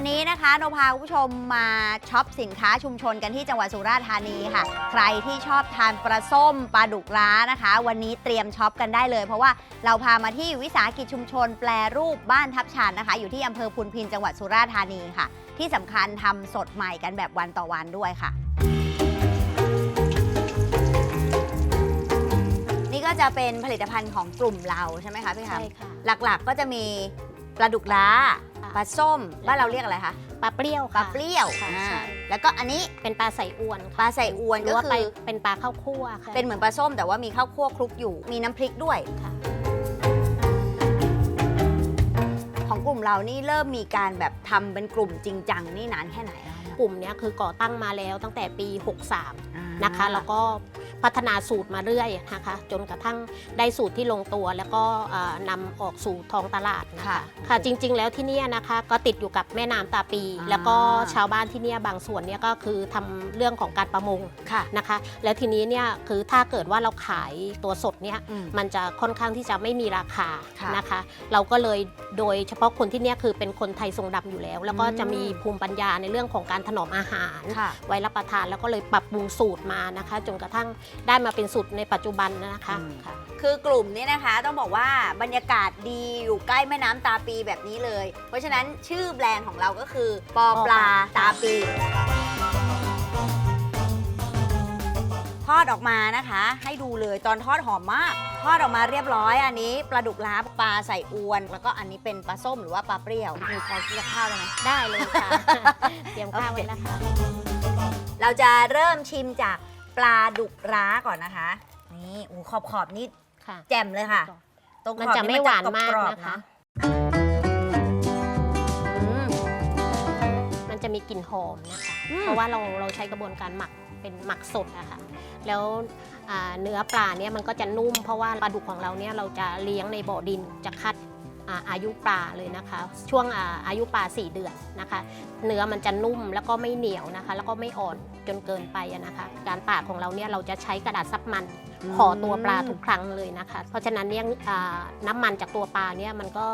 ของเด็ดวันนี้นะคะโนพาคุณผู้ชมมาช็อปสินค้าชุมชนกันที่จังหวัดสุราษฎร์ธานีค่ะ ใครที่ชอบทานปลาส้มปลาดุกร้านะคะ วันนี้เตรียมช็อปกันได้เลย เพราะว่าเราพามาที่วิสาหกิจชุมชน แปลรูปบ้านทับชานนะคะ อยู่ที่อำเภอพุนพินจังหวัดสุราษฎร์ธานีค่ะ ที่สำคัญทำสดใหม่กันแบบวันต่อวันด้วยค่ะ นี่ก็จะเป็นผลิตภัณฑ์ของกลุ่มเราใช่ไหมคะพี่คะใช่ค่ะ หลักๆก็จะมีปลาดุกล้าค่ะ ปลาส้มบ้านเราเรียกอะไรคะปลาเปรี้ยวปลาค่ะ เปรี้ยวค่ะอ่าใช่ แล้วก็อันนี้เป็นปลาใส่อวนปลาใส่อวนหรืก็อว่าคืไปอเป็นปลาข้าวคั่วค่ะเป็นเหมือนปลาส้ม แต่ว่ามีข้าวคั่วคลุกอยู่ มีน้ำพริกด้วย ค่ะ ของกลุ่มเรานี่เริ่มมีการแบบทำเป็นกลุ่มจริงจังนี่นานแค่ไหนแล้วคะกลุ่มเนี้ยคือก่อตั้งมาแล้วตั้งแต่ปี 63อ่านะคะ แล้วก็ พัฒนาสูตรมาเรื่อยนะคะจนกระทั่งได้สูตรที่ลงตัว แล้วก็เอ่อนำออกสู่ท้องตลาดนะคะค่ะจริง ๆ แล้วที่เนี่ยนะคะก็ติดอยู่กับแม่น้ำตาปี แล้วก็ชาวบ้านที่เนี่ยบางส่วนเนี่ยก็คือทำเรื่องของการประมงค่ะนะคะ แล้วทีนี้เนี่ยคือถ้าเกิดว่าเราขายตัวสดเนี่ยอืมมันจะค่อนข้างที่จะไม่มีราคาค่ะนะคะ เราก็เลยโดยเฉพาะคนที่เนี่ยคือเป็นคนไทยทรงดำอยู่แล้ว แล้วก็อืมจะมีภูมิปัญญาในเรื่องของการถนอมอาหารค่ะไว้รับประทานแล้วก็เลยปรับปรุงสูตรมานะคะ จนกระทั่งได้มาเป็นสูตรในปัจจุบันนะคะอืม ค่ะ คือกลุ่มนี้นะคะต้องบอกว่าบรรยากาศดีอยู่ใกล้แม่น้ำตาปีแบบนี้เลย เพราะฉะนั้นชื่อแบรนด์ของเราก็คือปอปลาตาปี ทอดออกมานะคะ ให้ดูเลยตอนทอดหอมมาก ทอดออกมาเรียบร้อยอันนี้ปลาดุกล้าปลาใส่อวน แล้วก็อันนี้เป็นปลาส้มหรือว่าปลาเปรี้ยวมีพอที่จะข้าวได้ไหม ได้เลยค่ะ เตรียมข้าวไว้แล้วค่ะเราจะเริ่มชิมจาก ปลาดุกร้าก่อนนะคะ นี่อู้ขอบขอบๆนี่ค่ะ แจ่มเลยค่ะ ตรงขมันอบจะไม่หวานมากรอบๆนะคะ อืมมันจะมีกลิ่นหอมนะคะ อืม เพราะว่าเราเราใช้กระบวนการหมักเป็นหมักสดอะค่ะ แล้วอ่าเนื้อปลาเนี่ยมันก็จะนุ่ม เพราะว่าปลาดุกของเราเนี่ยเราจะเลี้ยงในบ่อดินจะคัด อ่าอายุปลาเลยนะคะ ช่วงอ่าอายุปลา 4 เดือนนะคะ เนื้อมันจะนุ่มแล้วก็ไม่เหนียวนะคะ แล้วก็ไม่อ่อนจนเกินไปอะนะคะ การตากของเราเนี่ยเราจะใช้กระดาษซับมันห่อตัวปลาทุกครั้งเลยนะคะ เพราะฉะนั้นเนี่ยอ่าน้ำมันจากตัวปลาเนี่ยมันก็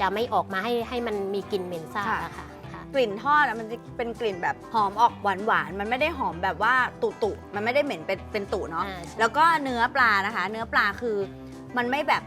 จะไม่ออกมาให้ให้มันมีกลิ่นเหม็นซากอะค่ะค่ะกลิ่นทอดอะมันจะเป็นกลิ่นแบบหอมออกหวานหวานๆมันไม่ได้หอมแบบว่าตุตุๆมันไม่ได้เหม็นเป็นเป็นตุเนาะอ่าใช่แล้วก็เนื้อปลานะคะ เนื้อปลาคือมันไม่แบบ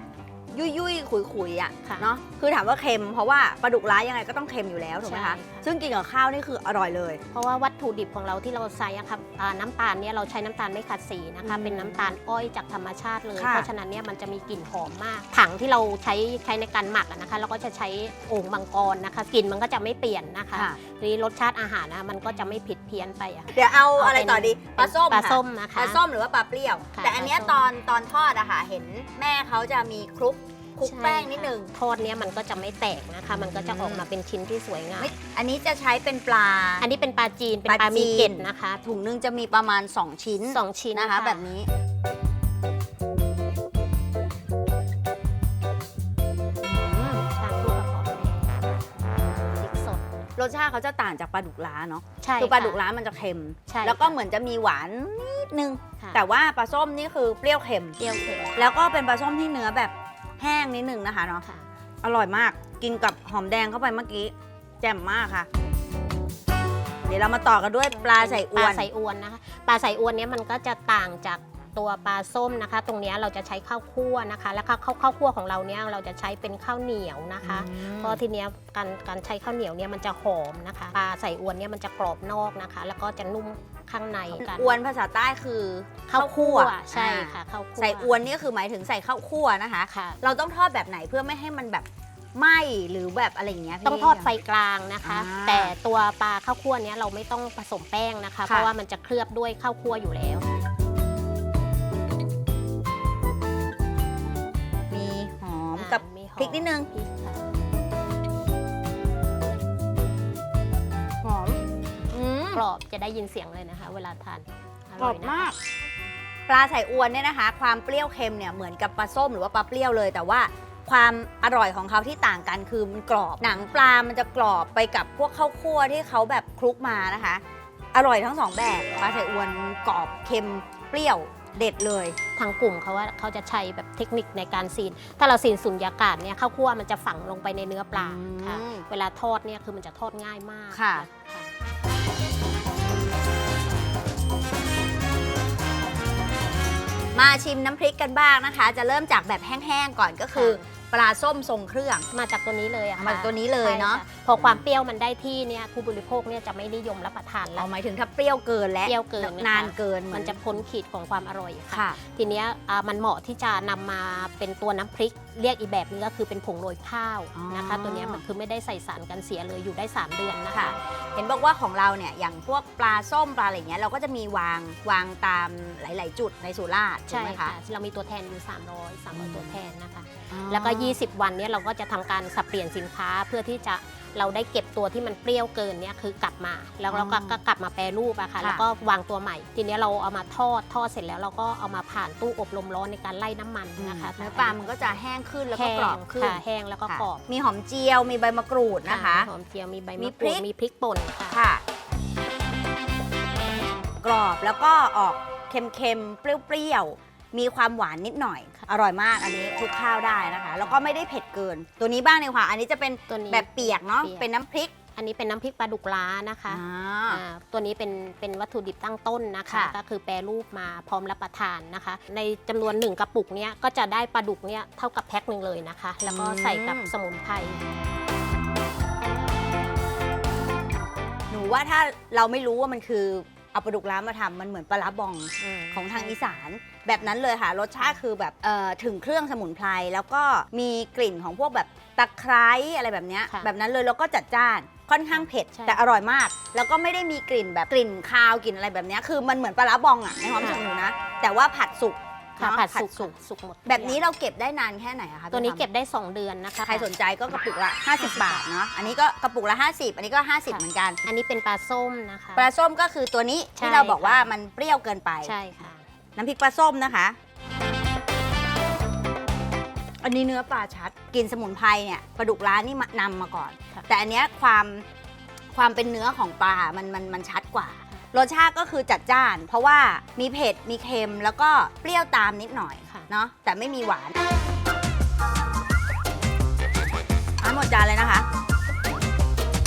ยุ่ยยุยๆขุยขุยๆอะค่ะเนาะคือถามว่าเค็มเพราะว่าปลาดุกร้ายยังไงก็ต้องเค็มอยู่แล้วถูกไหมใช่คะค่ะ ซึ่งกินกับข้าวนี่คืออร่อยเลย เพราะว่าวัตถุดิบของเราที่เราใช้อะครับอ่าน้ำตาลเนี่ยเราใช้น้ำตาลไม่ขัดสีนะคะ อืมเป็นน้ำตาลอ้อยจากธรรมชาติเลย ค่ะ เพราะฉะนั้นเนี่ยมันจะมีกลิ่นหอมมาก ถังที่เราใช้ใช้ในการหมักอะนะคะ เราก็จะใช้โอ่งมังกรนะคะกลิ่นมันก็จะไม่เปลี่ยนนะคะค่ะนี่รสชาติอาหารนะมันก็จะไม่ผิดเพี้ยนไปอะเดี๋ยวเอาเอาอะไรเป็นต่อดีปลาส้มปลาค่ะส้มนะคะปลาส้มหรือว่าปลาเปรี้ยว ค่ะแต่อันเนี้ยปลาส้มตอนตอนทอดอะค่ะเห็นแม่เขาจะมีคลุก คลุกใช่แป้งนิดนึงทอดเนี่ยมันก็จะไม่แตกนะคะ มันก็จะออกมาเป็นชิ้นที่สวยงาม ไม่อันนี้จะใช้เป็นปลา อันนี้เป็นปลาจีน เป็นปลาปลามีจีนเกล็ดนะคะถุงนึงจะมีประมาณ 2 ชิ้นสองชิ้นนะคะ แบบนี้ อืมทานคู่กับหอมแดงพริกสดรสชาติเขาจะต่างจากปลาดุกล้าเนาะใช่คือปลาดุกค่ะล้ามันจะเค็ม ใช่แล้วก็ค่ะเหมือนจะมีหวานนิดนึงค่ะแต่ว่าปลาส้มนี่คือเปรี้ยวเค็ม เปรี้ยวเค็มแล้วก็เป็นปลาส้มที่เนื้อแบบ แห้งนิดนึงนะคะเนาะค่ะ อร่อยมากกินกับหอมแดงเข้าไปเมื่อกี้ แจ่มมากค่ะ เดี๋ยวเรามาต่อกันด้วยปลาใส่อปวลาน ใส่อวนนะคะ ปลาใส่อวนเนี้ยมันก็จะต่างจากตัวปลาส้มนะคะ ตรงเนี้ยเราจะใช้ข้าวคั่วนะคะ แล้วข้าวข้าวข้าวคั่วของเราเนี้ยเราจะใช้เป็นข้าวเหนียวนะคะ เพราะทีเนี้ยการการใช้ข้าวเหนียวเนี่ยมันจะหอมนะคะ ปลาใส่อวนเนี่ยมันจะกรอบนอกนะคะ แล้วก็จะนุ่ม ข้างในกันอวนภาษาใต้คือข้าวคั่วใช่อ่าค่ะข้าวคั่วใส่อวนนี่ก็คือหมายถึงใส่ข้าวคั่วนะคะค่ะเราต้องทอดแบบไหนเพื่อไม่ให้มันแบบไหม้หรือแบบอะไรอย่างเงี้ยพี่ต้องทอดไฟกลางนะคะอ่าแต่ตัวปลาข้าวคั่วเนี้ยเราไม่ต้องผสมแป้งนะคะค่ะเพราะว่ามันจะเคลือบด้วยข้าวคั่วอยู่แล้ว มีหอมกับอ่ามีหอมพริกนิดนึง กรอบจะได้ยินเสียงเลยนะคะ เวลาทานกรอบยนะคะมาก ปลาใส่อวนเนี่ยนะคะ ความเปรี้ยวเค็มเนี่ยเหมือนกับปลาส้มหรือว่าปลาเปรี้ยวเลย แต่ว่าความอร่อยของเขาที่ต่างกันคือมันกรอบ หนังปลา มันจะกรอบไปกับพวกข้าวคั่วที่เขาแบบคลุกมานะคะ อร่อยทั้งสองแบบปลาใส่อวนกรอบเค็มเปรี้ยวเด็ดเลย ทางกลุ่มเขาว่าเขาจะใช้แบบเทคนิคในการซีน ถ้าเราซีนสุญญากาศเนี่ยข้าวคั่วมันจะฝังลงไปในเนื้อปลาอืมค่ะ เวลาทอดเนี่ยคือมันจะทอดง่ายมากค่ะ ค่ะ มาชิมน้ำพริกกันบ้างนะคะ จะเริ่มจากแบบแห้งๆก่อนก็คือปลาส้มทรงเครื่องมาจากตัวนี้เลยอะค่ะมาจากตัวนี้เลยเนอะใช่ค่พอความเปรี้ยวมันได้ที่เนี่ยผู้บริโภคเนี่ยจะไม่นิยมรับประทานแล้เอาวหมายถึงถ้าเปรี้ยวเกินและเปรี้ยวเกินนานเกินมันจะพ้นขีดของความอร่อยค่ะ ค่ะ ทีเนี้ยอ่ามันเหมาะที่จะนำมาเป็นตัวน้ำพริก เรียกอีกแบบนึงก็คือเป็นผงโรยข้าวอ๋อนะคะ ตัวเนี้ยมันคือไม่ได้ใส่สารกันเสียเลยอยู่ได้ 3 เดือนนะคะค่ะเห็นบอกว่าของเราเนี่ยอย่างพวกปลาส้มปลาอะไรเงี้ยเราก็จะมีวางวางตามหลาย ๆ จุดในสุราษฎร์ถูกใช่ไหมค่ะคะ เรามีตัวแทนอยู่ 300 300 ตัวแทนนะคะอ๋อแล้วก็ 20 วันเนี้ยเราก็จะทำการสับเปลี่ยนสินค้าเพื่อที่จะเราได้เก็บตัวที่มันเปรี้ยวเกินเนี่ยคือกลับมา แล้วเราก็อ๋อก็กลับมาแปรรูปอะค่ะ ค่ะ แล้วก็วางตัวใหม่ ทีเนี้ยเราเอามาทอดทอดเสร็จแล้วเราก็เอามาผ่านตู้อบลมร้อนในการไล่น้ำมันนะคะเนื้อปลามันก็จะแห้งขึ้นแล้วก็แห้งกรอบขึ้น ค่ะแห้งแล้วก็ค่ะกรอบมีหอมเจียว มีใบมะกรูดนะคะหอมเจียวมีใบมีมะพกริรูกดมีพริกป่นค่ะ ค่ะ กรอบแล้วก็ออกเค็มๆ เปรี้ยวๆ มีความหวานนิดหน่อยค่ะอร่อยมากอันนี้คลุกข้าวได้นะคะ แล้วก็ไม่ได้เผ็ดเกิน ตัวนี้บ้างดีกว่าอันนี้จะเป็นตัวนี้แบบเปียกเนาะเปียก เป็นน้ำพริกอันนี้เป็นน้ำพริกปลาดุกล้านะคะอ่า อ่าตัวนี้เป็นเป็นวัตถุดิบตั้งต้นนะคะ ค่ะ ก็คือแปรรูปมาพร้อมรับประทานนะคะ ในจำนวนหนึ่งกระปุกเนี้ยก็จะได้ปลาดุกเนี้ยเท่ากับแพ็คหนึ่งเลยนะคะ แล้วก็ใส่กับสมุนไพร หนูว่าถ้าเราไม่รู้ว่ามันคือ เอาปลาดุกร้านมาทำมันเหมือนปลาร้าบองของทางอีสาน แบบนั้นเลยค่ะ รสชาติคือแบบเอ่อถึงเครื่องสมุนไพรแล้วก็มีกลิ่นของพวกแบบตะไคร้อะไรแบบเนี้ยค่ะแบบนั้นเลยแล้วก็จัดจ้านค่อนข้างเผ็ด ใช่แต่อร่อยมาก แล้วก็ไม่ได้มีกลิ่นแบบกลิ่นคาวกลิ่นอะไรแบบเนี้ยคือมันเหมือนปลาร้าบองอะในความรู้สึกหนูนะ แต่ว่าผัดสุก ค่ะเนอะผัดสุกสุกสุกหมดแบบนี้เราเก็บได้นานแค่ไหนอะคะตัวนี้พี่เก็บได้ 2 เดือนนะคะ ใครสนใจก็กระปุกละ 50 บาทเนาะอันนี้ก็กระปุกละ 50 อันนี้ก็ 50 เหมือนกัน อันนี้เป็นปลาส้มนะคะปลาส้มก็คือตัวนี้ใช่ที่เราบอกค่ะว่ามันเปรี้ยวเกินไปใช่ค่ะ น้ำพริกปลาส้มนะคะ อันนี้เนื้อปลาชัดกินสมุนไพรเนี่ยปลาดุกร้านนี่มานำมาก่อนค่ะแต่อันเนี้ยความความเป็นเนื้อของปลามันมันมันชัดกว่า รสชาติก็คือจัดจ้าน เพราะว่ามีเผ็ดมีเค็มแล้วก็เปรี้ยวตามนิดหน่อยค่ะ เนาะแต่ไม่มีหวานอะหมดจานเลยนะคะ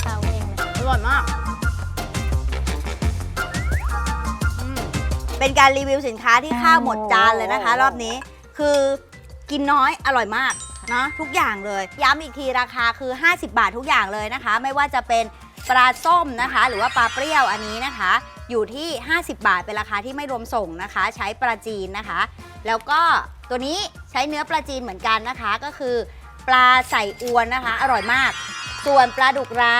ข้าวแห้งนะคะอร่อยมากอืมเป็นการรีวิวสินค้าที่ข้าวหมดจานเลยนะคะ รอบนี้คือกินน้อยอร่อยมากเนาะทุกอย่างเลย ย้ำอีกทีราคาคือ 50 บาททุกอย่างเลยนะคะ ไม่ว่าจะเป็นปลาส้มนะคะ หรือว่าปลาเปรี้ยวอันนี้นะคะ อยู่ที่ 50 บาทเป็นราคาที่ไม่รวมส่งนะคะ ใช้ปลาจีนนะคะ แล้วก็ตัวนี้ใช้เนื้อปลาจีนเหมือนกันนะคะ ก็คือปลาใส่อวนนะคะ อร่อยมาก ส่วนปลาดุกร้า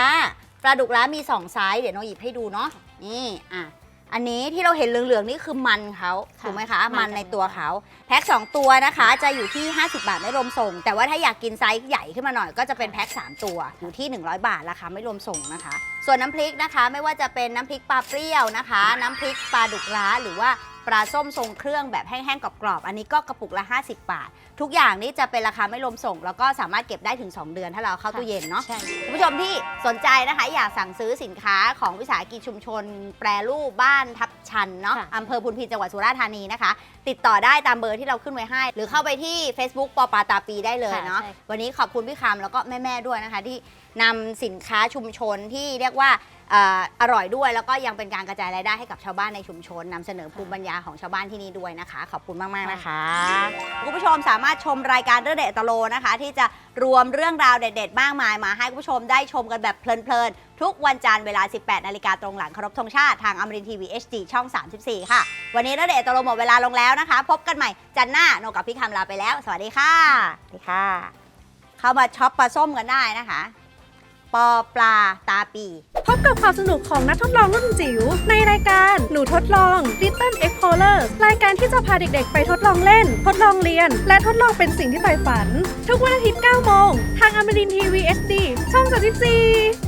ปลาดุกร้ามี 2 ไซส์เดี๋ยวน้องหยิบให้ดูเนาะนี่อะ อันนี้ที่เราเห็นเหลืองๆนี่คือมันเขาค่ะถูกไหมคะ มัมันนในตัวเขาแพ็ค2ตัวนะคะ จะอยู่ที่ 50 บาทไม่รวมส่ง แต่ว่าถ้าอยากกินไซส์ใหญ่ขึ้นมาหน่อยก็จะเป็นแพ็ค3ตัวอยู่ที่ 100 บาทราคาไม่รวมส่งนะคะ ส่วนน้ำพริกนะคะ ไม่ว่าจะเป็นน้ำพริกปลาเปรี้ยวนะคะ น้ำพริกปลาดุกร้าหรือว่า ปลาส้มทรงเครื่องแบบแห้งๆกรอบๆอันนี้ก็กระปุกละ 50 บาท ทุกอย่างนี้จะเป็นราคาไม่รวมส่ง แล้วก็สามารถเก็บได้ถึง 2 เดือนถ้าเราเข้าตู้เย็นเนาะ ใช่ คุณผู้ชมที่สนใจนะคะอยากสั่งซื้อสินค้าของวิสาหกิจชุมชน แปรรูปบ้านทับชันเนาะค่ะ อำเภอพุนพินจังหวัดสุราษฎร์ธานีนะคะ ติดต่อได้ตามเบอร์ที่เราขึ้นไว้ให้ หรือเข้าไปที่ Facebook ปอปาตาปีได้เลยเนาะ ค่ะใช่ วันนี้ขอบคุณพี่คำแล้วก็แม่ ๆ ด้วยนะคะ ที่นำสินค้าชุมชนที่เรียกว่า เอ่ออร่อยด้วย แล้วก็ยังเป็นการกระจายรายได้ให้กับชาวบ้านในชุมชนนำเสนอภูมิปัญญาของชาวบ้านที่นี่ด้วยนะคะ ขอบคุณมาก ๆ นะคะคุณผู้ชมสามารถชมรายการเรื่องเด็ดอัตโลนะคะ ที่จะรวมเรื่องราวเด็ด ๆ มากมายมาให้คุณผู้ชมได้ชมกันแบบเพลินๆทุกวันจันทร์เวลา 18 นาฬิกาตรงหลังเคารพธงชาติทางอมรินทีวี HD ช่อง 34 ค่ะ วันนี้เรื่องเด็ดอัตโลหมดเวลาลงแล้วนะคะ พบกันใหม่จันทร์หน้าโนกับพี่คำลาไปแล้ว สวัสดีค่ะสวัสดีค่ะ เข้ามาช็อปปลาส้มกันได้นะคะ ปอปลาตาปี พบกับความสนุกของนักทดลองรุ่นจิ๋วในรายการหนูทดลอง Little Explorer รายการที่จะพาเด็กๆ ไปทดลองเล่น ทดลองเรียน และทดลองเป็นสิ่งที่ใฝ่ฝัน ทุกวันอาทิตย์9โมง ทางอมรินทีวี SD ช่อง 34